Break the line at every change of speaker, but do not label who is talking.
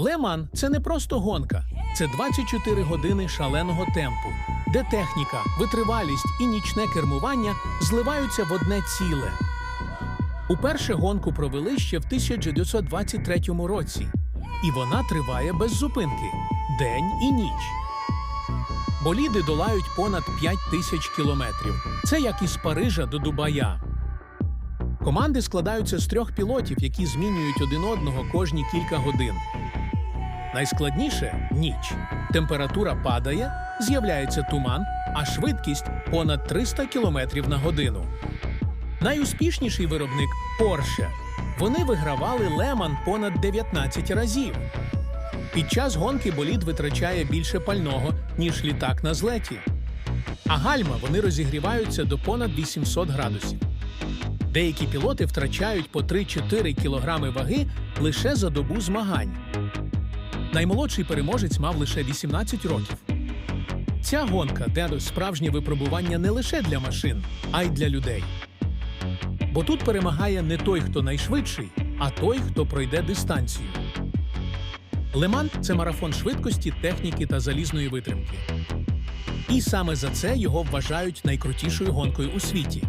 Леман це не просто гонка, це 24 години шаленого темпу, де техніка, витривалість і нічне кермування зливаються в одне ціле. Уперше гонку провели ще в 1923 році, і вона триває без зупинки день і ніч. Боліди долають понад 5 тисяч кілометрів. Це як із Парижа до Дубая. Команди складаються з трьох пілотів, які змінюють один одного кожні кілька годин. Найскладніше ніч. Температура падає, з'являється туман, а швидкість понад 300 км на годину. Найуспішніший виробник Porsche. Вони вигравали Леман понад 19 разів. Під час гонки болід витрачає більше пального, ніж літак на злеті. А гальма вони розігріваються до понад 800 градусів. Деякі пілоти втрачають по 3-4 кілограми ваги лише за добу змагань. Наймолодший переможець мав лише 18 років. Ця гонка де справжнє випробування не лише для машин, а й для людей. Бо тут перемагає не той, хто найшвидший, а той, хто пройде дистанцію. Леман це марафон швидкості, техніки та залізної витримки. І саме за це його вважають найкрутішою гонкою у світі.